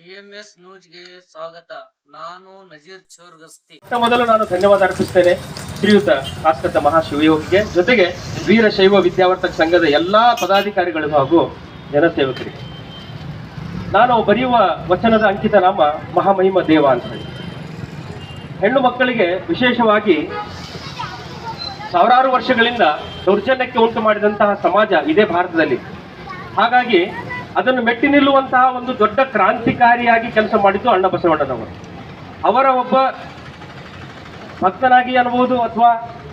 DMS ನ್ಯೂಸ್ಗೆ ಸ್ವಾಗತ. ನಾನು ನಜೀರ್ ಚೋರ್ಗಸ್ತಿ. ಮೊದಲು ನಾನು ಧನ್ಯವಾದ ಅರ್ಪಿಸ್ತೇನೆ. ಶ್ರೀಯುತ ಆಸ್ಕೃತ ಮಹಾಶಿವಯೋಗಿಗೆ ಜೊತೆಗೆ ವೀರಶೈವ ವಿದ್ಯಾವರ್ತಕ ಸಂಘದ ಎಲ್ಲಾ ಪದಾಧಿಕಾರಿಗಳು ಹಾಗೂ ಜನಸೇವಕರಿಗೆ. ನಾನು ಬರೆಯುವ ವಚನದ ಅಂಕಿತ ನಾಮ ಮಹಾಮಹಿಮ ದೇವ ಅಂತ ಹೇಳಿ ಹೆಣ್ಣು ಮಕ್ಕಳಿಗೆ ವಿಶೇಷವಾಗಿ ಸಾವಿರಾರು ವರ್ಷಗಳಿಂದ ದೌರ್ಜನ್ಯಕ್ಕೆ ಉಂಟು ಮಾಡಿದಂತಹ ಸಮಾಜ ಇದೇ ಭಾರತದಲ್ಲಿ. ಹಾಗಾಗಿ ಅದನ್ನು ಮೆಟ್ಟಿ ನಿಲ್ಲುವಂತಹ ಒಂದು ದೊಡ್ಡ ಕ್ರಾಂತಿಕಾರಿಯಾಗಿ ಕೆಲಸ ಮಾಡಿದ್ದು ಅಣ್ಣ ಬಸವಣ್ಣನವರು. ಅವರ ಒಬ್ಬ ಭಕ್ತನಾಗಿ ಅನ್ಬಹುದು ಅಥವಾ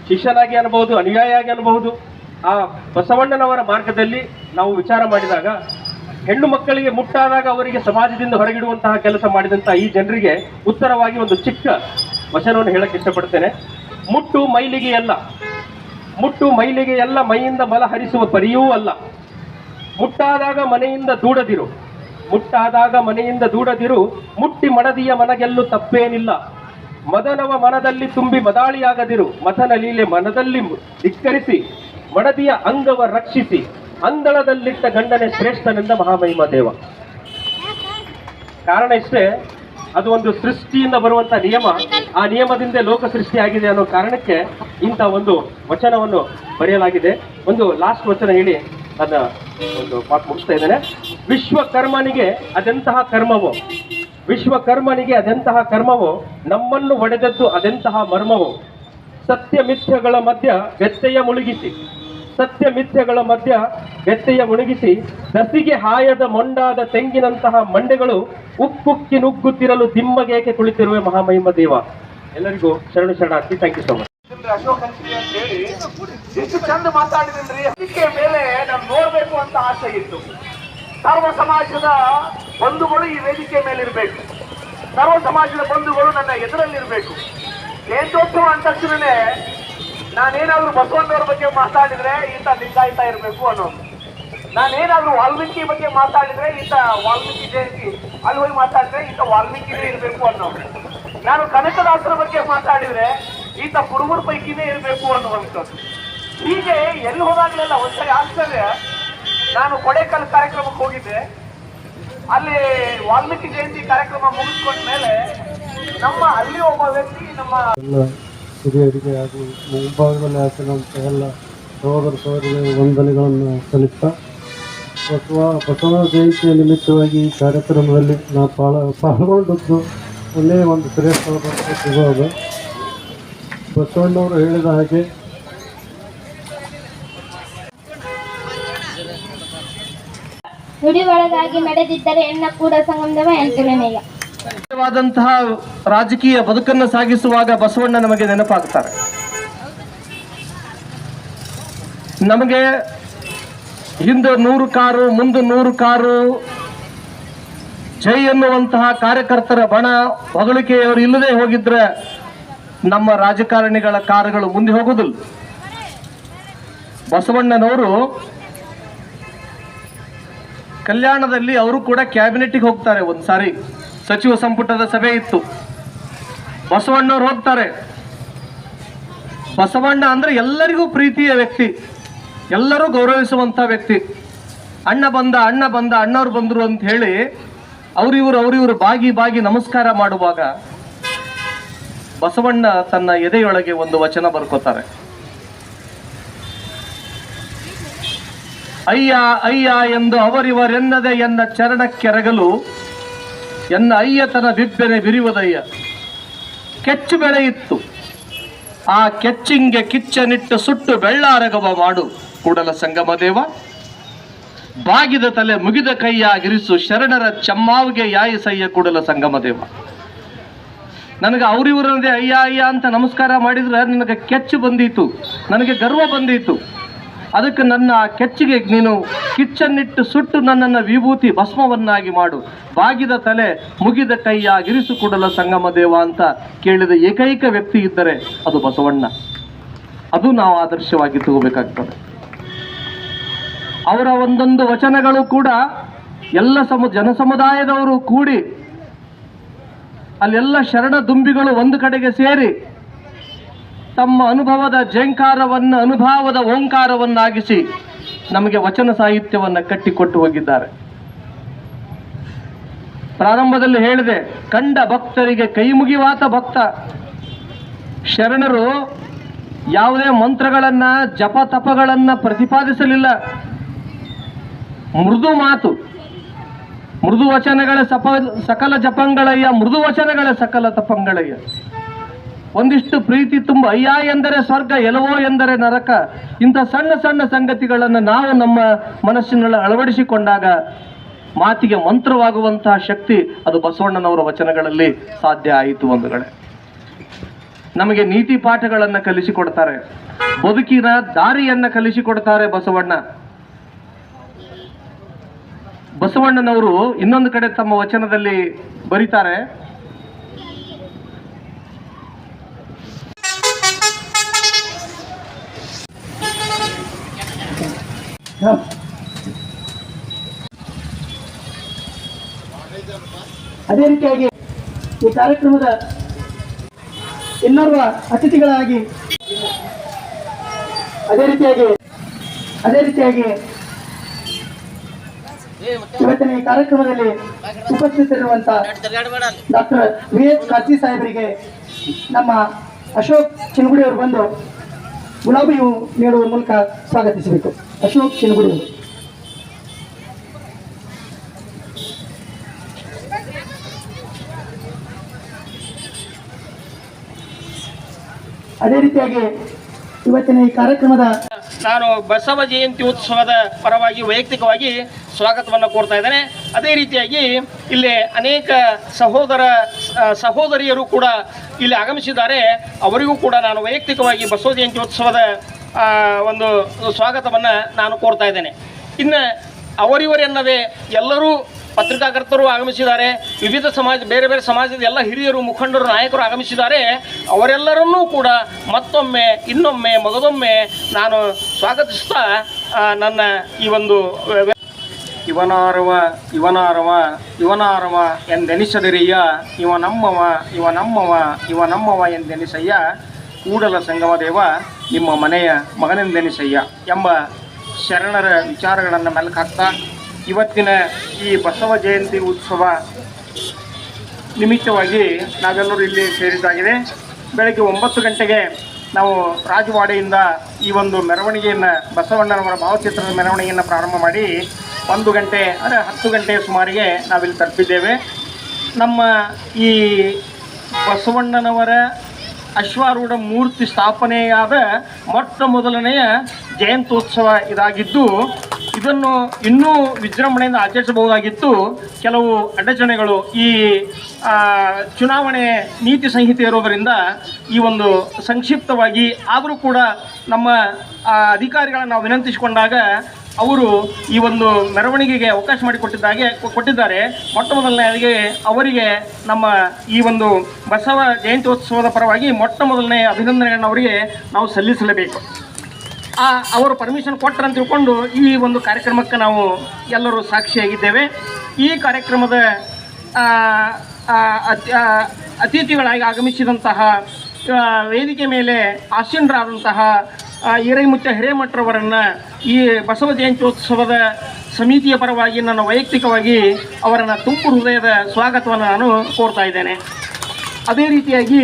ಶಿಷ್ಯನಾಗಿ ಅನ್ಬಹುದು, ಅನುಯಾಯಿಯಾಗಿ ಅನ್ಬಹುದು, ಆ ಬಸವಣ್ಣನವರ ಮಾರ್ಗದಲ್ಲಿ ನಾವು ವಿಚಾರ ಮಾಡಿದಾಗ, ಹೆಣ್ಣು ಮಕ್ಕಳಿಗೆ ಮುಟ್ಟಾದಾಗ ಅವರಿಗೆ ಸಮಾಜದಿಂದ ಹೊರಗಿಡುವಂತಹ ಕೆಲಸ ಮಾಡಿದಂತಹ ಈ ಜನರಿಗೆ ಉತ್ತರವಾಗಿ ಒಂದು ಚಿಕ್ಕ ವಚನವನ್ನು ಹೇಳಕ್ಕೆ ಇಷ್ಟಪಡ್ತೇನೆ. ಮುಟ್ಟು ಮೈಲಿಗೆ ಅಲ್ಲ ಮುಟ್ಟು ಮೈಲಿಗೆ ಎಲ್ಲ ಮೈಯಿಂದ ಬಲ ಹರಿಸುವ ಪರಿಯೂ ಅಲ್ಲ. ಮುಟ್ಟಾದಾಗ ಮನೆಯಿಂದ ದೂಡದಿರು. ಮುಟ್ಟಾದಾಗ ಮನೆಯಿಂದ ದೂಡದಿರು, ಮುಟ್ಟಿ ಮಡದಿಯ ಮನಗೆಲ್ಲೂ ತಪ್ಪೇನಿಲ್ಲ. ಮದನವ ಮನದಲ್ಲಿ ತುಂಬಿ ಮದಾಳಿಯಾಗದಿರು. ಮದನ ಲೀಲೆ ಮನದಲ್ಲಿ ಧಿಕ್ಕರಿಸಿ, ಮಡದಿಯ ಅಂಗವ ರಕ್ಷಿಸಿ ಅಂದಳದಲ್ಲಿಟ್ಟ ಗಂಡನೇ ಶ್ರೇಷ್ಠನೆಂದ ಮಹಾಮಹಿಮ ದೇವ. ಕಾರಣ ಇಷ್ಟೇ, ಅದು ಒಂದು ಸೃಷ್ಟಿಯಿಂದ ಬರುವಂತ ನಿಯಮ. ಆ ನಿಯಮದಿಂದ ಲೋಕ ಸೃಷ್ಟಿಯಾಗಿದೆ ಅನ್ನೋ ಕಾರಣಕ್ಕೆ ಇಂಥ ಒಂದು ವಚನವನ್ನು ಬರೆಯಲಾಗಿದೆ. ಒಂದು ಲಾಸ್ಟ್ ವಚನ ಹೇಳಿ. ನನ್ನ ಒಂದು ಮಾತು ಮುಗಿಸ್ತಾ ಇದ್ದೇನೆ. ವಿಶ್ವಕರ್ಮನಿಗೆ ಅದೆಂತಹ ಕರ್ಮವೋ? ವಿಶ್ವಕರ್ಮನಿಗೆ ಅದೆಂತಹ ಕರ್ಮವೋ? ನಮ್ಮನ್ನು ಒಡೆದದ್ದು ಅದೆಂತಹ ಮರ್ಮವೋ? ಸತ್ಯ ಮಿಥ್ಯಗಳ ಮಧ್ಯ ವ್ಯತ್ಯಯ ಮುಳುಗಿಸಿ, ಸತ್ಯ ಮಿಥ್ಯಗಳ ಮಧ್ಯ ವ್ಯತ್ಯಯ ಮುಳುಗಿಸಿ ದಸಿಗೆ ಹಾಯದ ಮೊಂಡಾದ ತೆಂಗಿನಂತಹ ಮಂಡೆಗಳು ಉಕ್ಕುಕ್ಕಿ ನುಗ್ಗುತ್ತಿರಲು ದಿಮ್ಮಗೇಕೆ ಕುಳಿತಿರುವೆ ಮಹಾಮಹಿಮ ದೇವ? ಎಲ್ಲರಿಗೂ ಶರಣು ಶರಣಾರ್ಥಿ thank you so much Ashok ಅಂತ ಹೇಳಿ ಎಷ್ಟು ಚಂದ ಮಾತಾಡಿದ್ರಿ. ಅದಕ್ಕೆ ಅಂತ ಆಸೆ ಇತ್ತು. ಸರ್ವ ಸಮಾಜದ ಬಂಧುಗಳು ಈ ವೇದಿಕೆ ಮೇಲಿರಬೇಕು. ಸರ್ವ ಸಮಾಜದ ಬಂಧುಗಳು ನನ್ನ ಎದುರಲ್ಲಿರಬೇಕು. ಜಯಂತ್ಯೋತ್ಸವ ಅಂದ ತಕ್ಷಣ ನಾನೇನಾದ್ರೂ ಬಸವಣ್ಣವ್ರ ಬಗ್ಗೆ ಮಾತಾಡಿದ್ರೆ ಈತ ಲಿಂಗಾಯಿತ ಇರಬೇಕು ಅನ್ನೋದು. ನಾನೇನಾದ್ರೂ ವಾಲ್ಮೀಕಿ ಬಗ್ಗೆ ಮಾತಾಡಿದ್ರೆ ಈತ ವಾಲ್ಮೀಕಿ ಜಯಂತಿ, ಅಲ್ಲಿ ಹೋಗಿ ಮಾತಾಡಿದ್ರೆ ಈತ ವಾಲ್ಮೀಕಿನೇ ಇರಬೇಕು ಅನ್ನೋದು. ನಾನು ಕನಕದಾಸರ ಬಗ್ಗೆ ಮಾತಾಡಿದ್ರೆ ಈತ ಕುರುಬರ ಪೈಕಿನೇ ಇರಬೇಕು ಅನ್ನುವಂಥದ್ದು. ಹೀಗೆ ಎಲ್ಲಿ ಹೋದಾಗಲೆಲ್ಲ ಒಂದ್ಸರಿ ಆಶ್ಚರ್ಯ ನಾನು ಕೊಡೇಕಲ್ ಕಾರ್ಯಕ್ರಮಕ್ಕೆ ಹೋಗಿದ್ದೆ. ಅಲ್ಲಿ ವಾಲ್ಮೀಕಿ ಜಯಂತಿ ಕಾರ್ಯಕ್ರಮ ಮುಗಿಸ್ಕೊಂಡ ಮೇಲೆ ನಮ್ಮ ಅಲ್ಲಿ ಒಬ್ಬ ವ್ಯಕ್ತಿ ನಮ್ಮ ಹಿರಿಯರಿಗೆ ಹಾಗೂ ಮುಂಭಾಗದಲ್ಲಿ ಹಾಕಿದಂಥ ಎಲ್ಲ ಸಹೋದರ ಸಹೋದರಿಗೆ ವಂದನೆಗಳನ್ನು ಸಲ್ಲಿಸ್ತಾ, ಬಸವ ಬಸವ ಜಯಂತಿಯ ನಿಮಿತ್ತವಾಗಿ ಈ ಕಾರ್ಯಕ್ರಮದಲ್ಲಿ ನಾವು ಪಾಲ, ಪಾಲ್ಗೊಂಡದ್ದು ಒಂದೇ ಒಂದು ಶ್ರೇಷ್ಠವಾದ ಬಸವಣ್ಣವರು ಹೇಳಿದ ಹಾಗೆ ನುಡಿ ಒಳಗಾಗಿ ನಡೆದಿದ್ದರೆ ಎನ್ನ ಕೂಡ ಸಂಗಮದವ ಎಂಟನೆಯ ವಾದಂತಹ ರಾಜಕೀಯ ಬದುಕನ್ನು ಸಾಗಿಸುವಾಗ ಬಸವಣ್ಣ ನಮಗೆ ನೆನಪಾಗ್ತಾರೆ. ನಮಗೆ ಹಿಂದೆ ನೂರು ಕಾರು, ಮುಂದೆ ನೂರು ಕಾರು, ಜೈ ಎನ್ನುವಂತಹ ಕಾರ್ಯಕರ್ತರ ಬಣ ಹೊಗಳಿಕೆಯವರು ಇಲ್ಲದೆ ಹೋಗಿದ್ರೆ ನಮ್ಮ ರಾಜಕಾರಣಿಗಳ ಕಾರುಗಳು ಮುಂದೆ ಹೋಗುವುದಿಲ್ಲ. ಬಸವಣ್ಣನವರು ಕಲ್ಯಾಣದಲ್ಲಿ ಅವರು ಕೂಡ ಕ್ಯಾಬಿನೆಟ್ಗೆ ಹೋಗ್ತಾರೆ. ಒಂದು ಸಾರಿ ಸಚಿವ ಸಂಪುಟದ ಸಭೆ ಇತ್ತು. ಬಸವಣ್ಣವ್ರು ಹೋಗ್ತಾರೆ. ಬಸವಣ್ಣ ಅಂದ್ರೆ ಎಲ್ಲರಿಗೂ ಪ್ರೀತಿಯ ವ್ಯಕ್ತಿ. ಎಲ್ಲರೂ ಗೌರವಿಸುವಂತ ವ್ಯಕ್ತಿ. ಅಣ್ಣ ಬಂದ ಅಣ್ಣ ಬಂದ, ಅಣ್ಣವ್ರು ಬಂದರು ಅಂತ ಹೇಳಿ ಅವ್ರಿವ್ರು ಅವ್ರಿವ್ರು ಬಾಗಿ ಬಾಗಿ ನಮಸ್ಕಾರ ಮಾಡುವಾಗ ಬಸವಣ್ಣ ತನ್ನ ಎದೆಯೊಳಗೆ ಒಂದು ವಚನ ಬರ್ಕೋತಾರೆ. ಅಯ್ಯ ಅಯ್ಯ ಎಂದು ಅವರಿವರೆನ್ನದೆ ಎನ್ನ ಚರಣಕ್ಕೆರಗಲು, ಎನ್ನ ಅಯ್ಯತನ ಬಿಬ್ಬೆನೆ ಬಿರಿಯುವುದಯ್ಯ ಕೆಚ್ಚು ಬೆಳೆಯಿತ್ತು ಆ ಕೆಚ್ಚಿಂಗೆ ಕಿಚ್ಚನಿಟ್ಟು ಸುಟ್ಟು ಬೆಳ್ಳಾರಗವ ಮಾಡು, ಕೂಡಲ ಸಂಗಮ ದೇವ. ಬಾಗಿದ ತಲೆ ಮುಗಿದ ಕೈಯಾಗಿರಿಸು, ಶರಣರ ಚಮ್ಮಾವಿಗೆ ಯಾಯಿಸಯ್ಯ, ಕೂಡಲ ಸಂಗಮ ದೇವ. ನನಗೆ ಅವರಿವರದೇ ಅಯ್ಯ ಅಯ್ಯ ಅಂತ ನಮಸ್ಕಾರ ಮಾಡಿದ್ರೆ ನನಗೆ ಕೆಚ್ಚು ಬಂದೀತು, ನನಗೆ ಗರ್ವ ಬಂದೀತು. ಅದಕ್ಕೆ ನನ್ನ ಕೆಚ್ಚಿಗೆ ನೀನು ಕಿಚ್ಚನ್ನಿಟ್ಟು ಸುಟ್ಟು ನನ್ನನ್ನು ವಿಭೂತಿ ಭಸ್ಮವನ್ನಾಗಿ ಮಾಡು. ಬಾಗಿದ ತಲೆ ಮುಗಿದ ಕೈಯಾಗಿರಿಸು ಕೊಡಲ ಸಂಗಮ ದೇವ ಅಂತ ಕೇಳಿದ ಏಕೈಕ ವ್ಯಕ್ತಿ ಇದ್ದರೆ ಅದು ಬಸವಣ್ಣ. ಅದು ನಾವು ಆದರ್ಶವಾಗಿ ತಗೋಬೇಕಾಗ್ತದೆ. ಅವರ ಒಂದೊಂದು ವಚನಗಳು ಕೂಡ ಎಲ್ಲ ಸಮ ಜನ ಸಮುದಾಯದವರು ಕೂಡಿ ಅಲ್ಲೆಲ್ಲ ಶರಣ ದುಂಬಿಗಳು ಒಂದು ಕಡೆಗೆ ಸೇರಿ ತಮ್ಮ ಅನುಭವದ ಜಂಕಾರವನ್ನು ಅನುಭವದ ಓಂಕಾರವನ್ನಾಗಿಸಿ ನಮಗೆ ವಚನ ಸಾಹಿತ್ಯವನ್ನು ಕಟ್ಟಿಕೊಟ್ಟು ಹೋಗಿದ್ದಾರೆ. ಪ್ರಾರಂಭದಲ್ಲಿ ಹೇಳಿದೆ, ಕಂಡ ಭಕ್ತರಿಗೆ ಕೈ ಮುಗಿವಾತ ಭಕ್ತ. ಶರಣರು ಯಾವುದೇ ಮಂತ್ರಗಳನ್ನ, ಜಪ ತಪಗಳನ್ನು ಪ್ರತಿಪಾದಿಸಲಿಲ್ಲ. ಮೃದು ಮಾತು, ಮೃದು ವಚನಗಳ ಸಪ, ಸಕಲ ಜಪಂಗಳಯ್ಯ, ಮೃದು ವಚನಗಳ ಸಕಲ ತಪಂಗಳಯ್ಯ. ಒಂದಿಷ್ಟು ಪ್ರೀತಿ ತುಂಬ. ಅಯ್ಯ ಎಂದರೆ ಸ್ವರ್ಗ, ಎಲ್ಲವೋ ಎಂದರೆ ನರಕ. ಇಂಥ ಸಣ್ಣ ಸಣ್ಣ ಸಂಗತಿಗಳನ್ನು ನಾವು ನಮ್ಮ ಮನಸ್ಸಿನಲ್ಲಿ ಅಳವಡಿಸಿಕೊಂಡಾಗ ಮಾತಿಗೆ ಮಂತ್ರವಾಗುವಂತಹ ಶಕ್ತಿ ಅದು ಬಸವಣ್ಣನವರ ವಚನಗಳಲ್ಲಿ ಸಾಧ್ಯ ಆಯಿತು ಒಂದುಗಳೇ ನಮಗೆ ನೀತಿ ಪಾಠಗಳನ್ನು ಕಲಿಸಿಕೊಡ್ತಾರೆ. ಬದುಕಿನ ದಾರಿಯನ್ನು ಕಲಿಸಿಕೊಡ್ತಾರೆ ಬಸವಣ್ಣ. ಬಸವಣ್ಣನವರು ಇನ್ನೊಂದು ಕಡೆ ತಮ್ಮ ವಚನದಲ್ಲಿ ಬರೀತಾರೆ ಅದೇ ರೀತಿಯಾಗಿ ಈ ಕಾರ್ಯಕ್ರಮದ ಇನ್ನೋರ್ವ ಅತಿಥಿಗಳಾಗಿ, ಅದೇ ರೀತಿಯಾಗಿ ಅದೇ ರೀತಿಯಾಗಿ ಇವತ್ತಿನ ಈ ಕಾರ್ಯಕ್ರಮದಲ್ಲಿ ಉಪಸ್ಥಿತರಿರುವಂತ ಡಾಕ್ಟರ್ ವಿ ಎಸ್ ಕಾರ್ತಿ ಸಾಹೇಬರಿಗೆ ನಮ್ಮ ಅಶೋಕ್ ಚಿನ್ಗುಡಿ ಅವರು ಬಂದು ಗುಲಾಬಿ ಹೂ ನೀಡುವ ಮೂಲಕ ಸ್ವಾಗತಿಸಬೇಕು. ಅಶೋಕ್ ಶಿನಗುಡಿ ಅದೇ ರೀತಿಯಾಗಿ ಇವತ್ತಿನ ಈ ಕಾರ್ಯಕ್ರಮದ ನಾನು ಬಸವ ಜಯಂತಿ ಉತ್ಸವದ ಪರವಾಗಿ ವೈಯಕ್ತಿಕವಾಗಿ ಸ್ವಾಗತವನ್ನು ಕೋರ್ತಾ ಇದ್ದೇನೆ. ಅದೇ ರೀತಿಯಾಗಿ ಇಲ್ಲಿ ಅನೇಕ ಸಹೋದರ ಸಹೋದರಿಯರು ಕೂಡ ಇಲ್ಲಿ ಆಗಮಿಸಿದ್ದಾರೆ. ಅವರಿಗೂ ಕೂಡ ನಾನು ವೈಯಕ್ತಿಕವಾಗಿ ಬಸವ ಜಯಂತಿ ಉತ್ಸವದ ಒಂದು ಸ್ವಾಗತವನ್ನು ನಾನು ಕೋರ್ತಾ ಇದ್ದೇನೆ. ಇನ್ನು ಅವರಿವರೆನ್ನದೇ ಎಲ್ಲರೂ ಪತ್ರಿಕಾಕರ್ತರು ಆಗಮಿಸಿದ್ದಾರೆ. ವಿವಿಧ ಸಮಾಜ, ಬೇರೆ ಬೇರೆ ಸಮಾಜದ ಎಲ್ಲ ಹಿರಿಯರು, ಮುಖಂಡರು, ನಾಯಕರು ಆಗಮಿಸಿದ್ದಾರೆ. ಅವರೆಲ್ಲರನ್ನೂ ಕೂಡ ಮತ್ತೊಮ್ಮೆ, ಇನ್ನೊಮ್ಮೆ ಮಗದೊಮ್ಮೆ ನಾನು ಸ್ವಾಗತಿಸ್ತಾ ನನ್ನ ಈ ಒಂದು ಇವನಾರವ ಇವನಾರವ ಇವನಾರವ ಎಂದೆನಿಸದಿರಿಯ ಇವ ನಮ್ಮವ ಇವ ನಮ್ಮವ ಇವ ನಮ್ಮವ ಎಂದೆನಿಸಯ್ಯ. ಕೂಡಲ ಸಂಗಮ ದೇವ ನಿಮ್ಮ ಮನೆಯ ಮಗನೆಂದೆನಿಸಯ್ಯ ಎಂಬ ಶರಣರ ವಿಚಾರಗಳನ್ನು ಮೆಲುಕು ಹಾಕ್ತಾ ಇವತ್ತಿನ ಈ ಬಸವ ಜಯಂತಿ ಉತ್ಸವ ನಿಮಿತ್ತವಾಗಿ ನಾವೆಲ್ಲರೂ ಇಲ್ಲಿ ಸೇರಿದ್ದಾಗಿದೆ. ಬೆಳಗ್ಗೆ ಒಂಬತ್ತು ಗಂಟೆಗೆ ನಾವು ರಾಜವಾಡೆಯಿಂದ ಈ ಒಂದು ಮೆರವಣಿಗೆಯನ್ನು, ಬಸವಣ್ಣನವರ ಭಾವಚಿತ್ರದ ಮೆರವಣಿಗೆಯನ್ನು ಪ್ರಾರಂಭ ಮಾಡಿ ಒಂದು ಗಂಟೆ ಅಂದರೆ ಹತ್ತು ಗಂಟೆಯ ಸುಮಾರಿಗೆ ನಾವಿಲ್ಲಿ ತಲುಪಿದ್ದೇವೆ. ನಮ್ಮ ಈ ಬಸವಣ್ಣನವರ ಅಶ್ವಾರೂಢ ಮೂರ್ತಿ ಸ್ಥಾಪನೆಯಾದ ಮೊಟ್ಟ ಮೊದಲನೆಯ ಜಯಂತ್ಯೋತ್ಸವ ಇದಾಗಿದ್ದು, ಇದನ್ನು ಇನ್ನೂ ವಿಜೃಂಭಣೆಯಿಂದ ಆಚರಿಸಬಹುದಾಗಿತ್ತು. ಕೆಲವು ಅಡಚಣೆಗಳು ಈ ಚುನಾವಣೆ ನೀತಿ ಸಂಹಿತೆ ಇರೋದರಿಂದ ಈ ಒಂದು ಸಂಕ್ಷಿಪ್ತವಾಗಿ, ಆದರೂ ಕೂಡ ನಮ್ಮ ಅಧಿಕಾರಿಗಳನ್ನು ನಾವು ವಿನಂತಿಸಿಕೊಂಡಾಗ ಅವರು ಈ ಒಂದು ಮೆರವಣಿಗೆಗೆ ಅವಕಾಶ ಮಾಡಿಕೊಟ್ಟಿದ್ದಾಗೆ ಕೊಟ್ಟಿದ್ದಾರೆ. ಮೊಟ್ಟ ಮೊದಲನೆಯದಾಗಿ ಅವರಿಗೆ ನಮ್ಮ ಈ ಒಂದು ಬಸವ ಜಯಂತ್ಯೋತ್ಸವದ ಪರವಾಗಿ ಮೊಟ್ಟ ಮೊದಲನೇ ಅಭಿನಂದನೆಗಳನ್ನು ಅವರಿಗೆ ನಾವು ಸಲ್ಲಿಸಲೇಬೇಕು. ಆ, ಅವರು ಪರ್ಮಿಷನ್ ಕೊಟ್ಟರು ಅಂತ ತಿಳ್ಕೊಂಡು ಈ ಒಂದು ಕಾರ್ಯಕ್ರಮಕ್ಕೆ ನಾವು ಎಲ್ಲರೂ ಸಾಕ್ಷಿಯಾಗಿದ್ದೇವೆ. ಈ ಕಾರ್ಯಕ್ರಮದ ಅತಿಥಿಗಳಾಗಿ ಆಗಮಿಸಿದಂತಹ ವೇದಿಕೆ ಮೇಲೆ ಆಸೀನರಾದಂತಹ ಹಿರೇಮುತ್ತ ಹಿರೇಮಠರವರನ್ನು ಈ ಬಸವ ಜಯಂತ್ಯೋತ್ಸವದ ಸಮಿತಿಯ ಪರವಾಗಿ ನನ್ನ ವೈಯಕ್ತಿಕವಾಗಿ ಅವರನ್ನು ತುಂಬು ಹೃದಯದ ಸ್ವಾಗತವನ್ನು ನಾನು ಕೋರ್ತಾ ಇದ್ದೇನೆ. ಅದೇ ರೀತಿಯಾಗಿ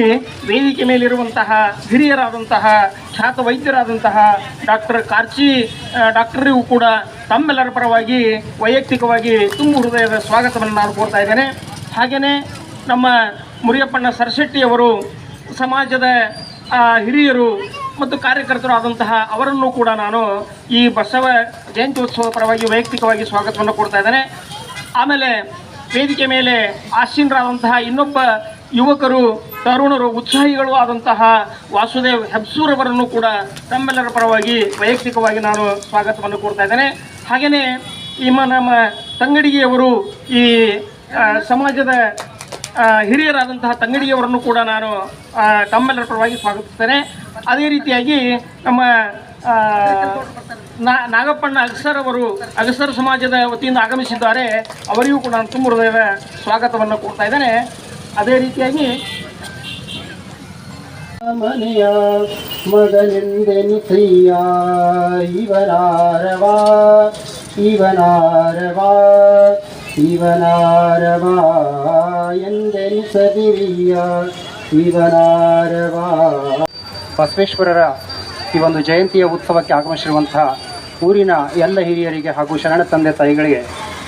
ವೇದಿಕೆ ಮೇಲಿರುವಂತಹ ಹಿರಿಯರಾದಂತಹ ಖ್ಯಾತ ವೈದ್ಯರಾದಂತಹ ಡಾಕ್ಟರ್ ಕಾರ್ಚಿ ಡಾಕ್ಟರಿಗೂ ಕೂಡ ತಮ್ಮೆಲ್ಲರ ಪರವಾಗಿ ವೈಯಕ್ತಿಕವಾಗಿ ತುಂಬು ಹೃದಯದ ಸ್ವಾಗತವನ್ನು ನಾನು ಕೋರ್ತಾ ಇದ್ದೇನೆ. ಹಾಗೆಯೇ ನಮ್ಮ ಮುರಿಯಪ್ಪಣ್ಣ ಸರಶೆಟ್ಟಿಯವರು ಸಮಾಜದ ಹಿರಿಯರು ಮತ್ತು ಕಾರ್ಯಕರ್ತರು ಆದಂತಹ ಅವರನ್ನು ಕೂಡ ನಾನು ಈ ಬಸವ ಜಯಂತ್ಯೋತ್ಸವ ಪರವಾಗಿ ವೈಯಕ್ತಿಕವಾಗಿ ಸ್ವಾಗತವನ್ನು ಕೊಡ್ತಾ ಇದ್ದೇನೆ. ಆಮೇಲೆ ವೇದಿಕೆ ಮೇಲೆ ಆಸೀನರಾದಂತಹ ಇನ್ನೊಬ್ಬ ಯುವಕರು, ತರುಣರು, ಉತ್ಸಾಹಿಗಳು ಆದಂತಹ ವಾಸುದೇವ್ ಹೆಬ್ಸೂರವರನ್ನು ಕೂಡ ತಮ್ಮೆಲ್ಲರ ಪರವಾಗಿ ವೈಯಕ್ತಿಕವಾಗಿ ನಾನು ಸ್ವಾಗತವನ್ನು ಕೊಡ್ತಾ ಇದ್ದೇನೆ. ಹಾಗೆಯೇ ಈ ನಮ್ಮ ತಂಗಡಿಗೆಯವರು ಈ ಸಮಾಜದ ಹಿರಿಯರಾದಂತಹ ತಂಗಡಿಯವರನ್ನು ಕೂಡ ನಾನು ತಮ್ಮೆಲ್ಲರ ಪರವಾಗಿ ಸ್ವಾಗತಿಸ್ತೇನೆ. ಅದೇ ರೀತಿಯಾಗಿ ನಮ್ಮ ನಾಗಪ್ಪಣ್ಣ ಅಗಸರ್ ಅವರು, ಅಗಸರ್ ಸಮಾಜದ ವತಿಯಿಂದ ಆಗಮಿಸಿದ್ದಾರೆ. ಅವರಿಗೂ ಕೂಡ ನಾನು ತುಂಬ ಹೃದಯದ ಸ್ವಾಗತವನ್ನು ಕೊಡ್ತಾ ಇದ್ದೇನೆ. ಅದೇ ರೀತಿಯಾಗಿ ಮನೆಯ ಮಗನೆಂದೆನಿಸಯ್ಯ ಇವನಾರವಾ ಇವನಾರವಾ. ಶಿವನಾರವಾ ಎಂದೆನಿಸದಿರಿಯ ಶಿವನಾರವ. ಬಸವೇಶ್ವರರ ಈ ಒಂದು ಜಯಂತಿಯ ಉತ್ಸವಕ್ಕೆ ಆಗಮಿಸಿರುವಂತಹ ಊರಿನ ಎಲ್ಲ ಹಿರಿಯರಿಗೆ ಹಾಗೂ ಶರಣ ತಂದೆ ತಾಯಿಗಳಿಗೆ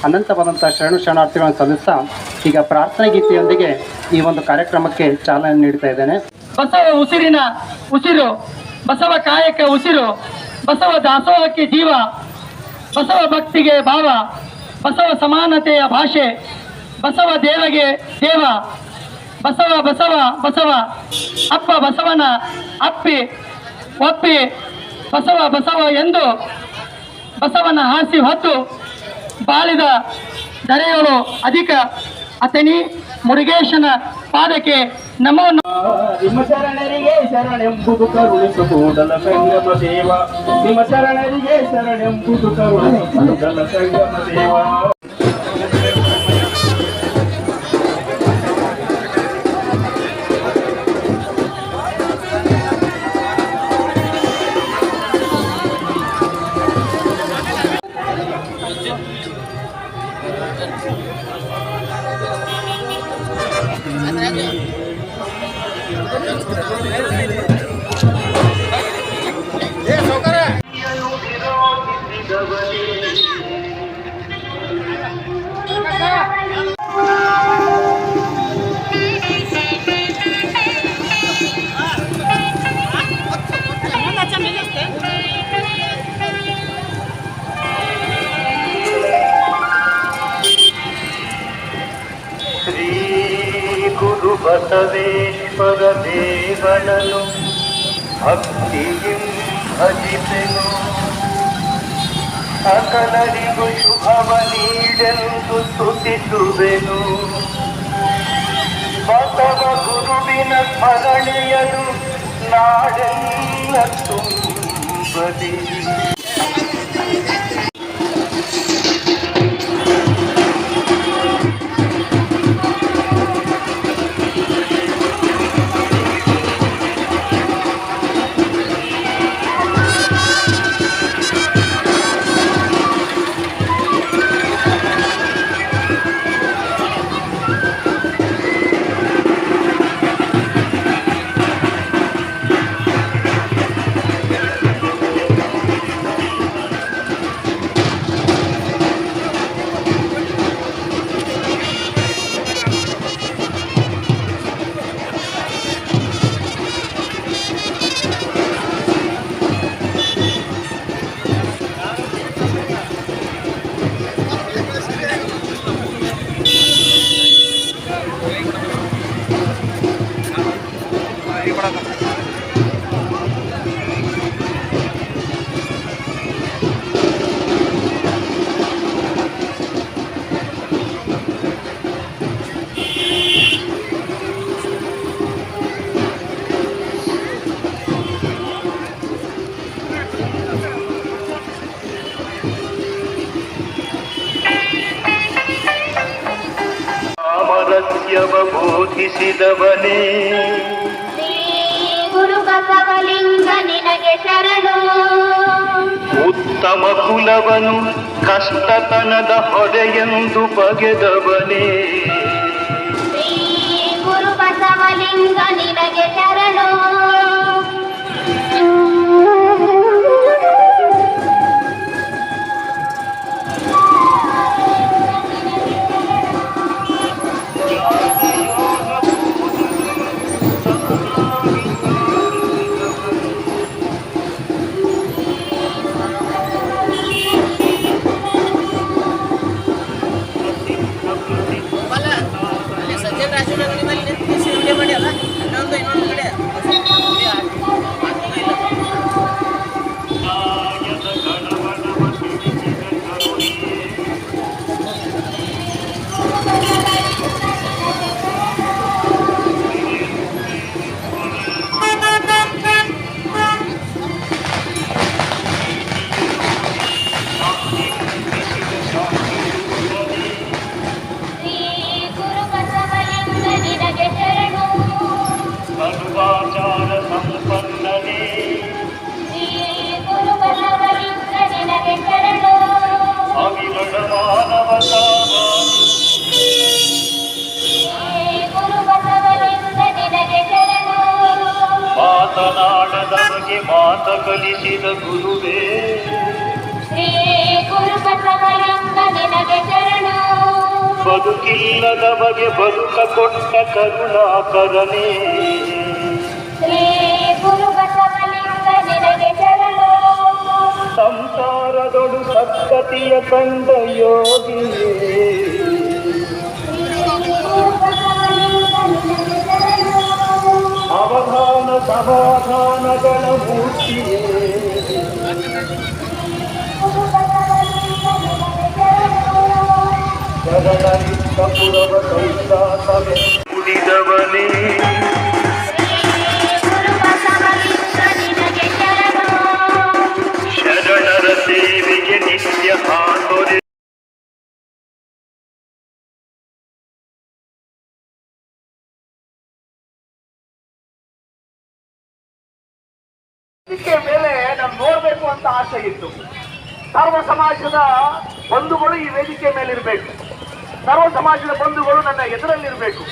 ಅನಂತವಾದಂಥ ಶರಣು ಶರಣಾರ್ಥಿಗಳನ್ನು ಸಲ್ಲಿಸ್ತಾ ಈಗ ಪ್ರಾರ್ಥನೆ ಗೀತೆಯೊಂದಿಗೆ ಈ ಒಂದು ಕಾರ್ಯಕ್ರಮಕ್ಕೆ ಚಾಲನೆ ನೀಡ್ತಾ ಇದ್ದೇನೆ. ಬಸವ ಉಸಿರಿನ ಉಸಿರು, ಬಸವ ಕಾಯಕ ಉಸಿರು, ಬಸವ ದಾಸೋಹಕ್ಕೆ ಜೀವ, ಬಸವ ಭಕ್ತಿಗೆ ಭಾವ. ಬಸವ ಸಮಾನತೆಯ ಭಾಷೆ, ಬಸವ ದೇವಗೆ ದೇವ, ಬಸವ ಬಸವ ಬಸವ, ಅಪ್ಪ ಬಸವನ ಅಪ್ಪಿ, ಒಪ್ಪಿ, ಬಸವ ಬಸವ ಎಂದು ಬಸವನ ಹಾಸಿ ಹೊತ್ತು ಬಾಳಿದ ದರೆಯಲು ಅಧಿಕ. ಅತನಿ. ಮುರುಗೇಶನ ಪಾದಕ್ಕೆ ನಮೋ ನಿಮ್ಮ ಶರಣರಿಗೆ ಶರಣೆಂಬುದು ಸಂಗಮ ದೇವ. ನಿಮ್ಮ ಶರಣರಿಗೆ ಶರಣೆಂಬುದು ಸಂಗಮ ದೇವ. ದೇವನನು ಭಕ್ತಿಯಿಂ ಭಜಿಸೆನು ಸಕಲರಿಗೂ ಶುಭವ ನೀಡೆಂದು ಸ್ತುತಿಸುವೆನು. ಬಸವ ಗುರುವಿನ ಸ್ಮರಣೆಯನು ನಾಡೆಲ್ಲ ತುಂಬಲಿ ಬೋಧಿಸಿದವನೇ ಗುರು ಬಸವಲಿಂಗ ನಿನಗೆ ಶರಣು. ಉತ್ತಮ ಕುಲವನು ಕಷ್ಟತನದ ಹೊರೆಯೆಂದು ಬಗೆದವನೇ. ಶ್ರೀ ಗುರು ಬಸವಲಿಂಗ ನಿನಗೆ ಶರಣು. ನಮಗೆ ಮಾತ ಕಲಿಸಿದ ಗುರುವೇ ಶ್ರೀ ಗುರು ಬಸವಲಿಂಗ ನಿನಗೆ ಶರಣು ಬದುಕಿಲ್ಲದ ಬಗೆ ಬದುಕ ಕೊಟ್ಟ ಕರುಣಾಕರನೇ ಶ್ರೀ ಗುರು ಬಸವಲಿಂಗ ನಿನಗೆ ಶರಣು ಸಂಸಾರದೊಡು ಸತ್ಕತಿಯ ಕಂಡ ಯೋಗಿಯೇ সাবধান সাবধান জনমূর্তি জগদানি কপুরব দৈতা তবে ಅಂತ ಆಸೆ ಇತ್ತು. ಸರ್ವ ಸಮಾಜದ ಬಂಧುಗಳು ಈ ವೇದಿಕೆ ಮೇಲಿರಬೇಕು. ಸರ್ವ ಸಮಾಜದ ಬಂಧುಗಳು ನನ್ನ ಎದುರಲ್ಲಿರಬೇಕು.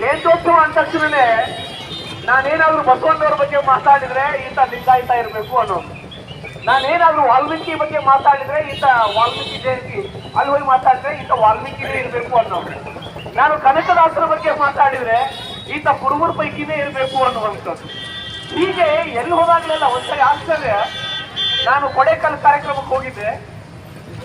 ಜಯಂತ್ಯೋತ್ಸವ ಅಂದ ತಕ್ಷಣನೇ ನಾನೇನಾದ್ರೂ ಬಸವಣ್ಣವ್ರ ಬಗ್ಗೆ ಮಾತಾಡಿದ್ರೆ ಈತ ಲಿಂಗಾಯಿತ ಇರಬೇಕು ಅನ್ನೋದು. ನಾನೇನಾದ್ರೂ ವಾಲ್ಮೀಕಿ ಬಗ್ಗೆ ಮಾತಾಡಿದ್ರೆ ಈತ ವಾಲ್ಮೀಕಿ ಜಯಂತಿ, ಅಲ್ಲಿ ಹೋಗಿ ಮಾತಾಡಿದ್ರೆ ಈತ ವಾಲ್ಮೀಕಿನೇ ಇರಬೇಕು ಅನ್ನೋದು. ನಾನು ಕನಕದಾಸರ ಬಗ್ಗೆ ಮಾತಾಡಿದ್ರೆ ಈತ ಕುರುಬರ ಪೈಕಿನೇ ಇರಬೇಕು ಅನ್ನುವಂಥದ್ದು. ಹೀಗೆ ಎಲ್ಲಿ ಹೋದಾಗಲೆಲ್ಲ ಒಂದ್ಸರಿ ಆಶ್ಚರ್ಯ ನಾನು ಕೊಡೆಕಲ್ ಕಾರ್ಯಕ್ರಮಕ್ಕೆ ಹೋಗಿದ್ದೆ.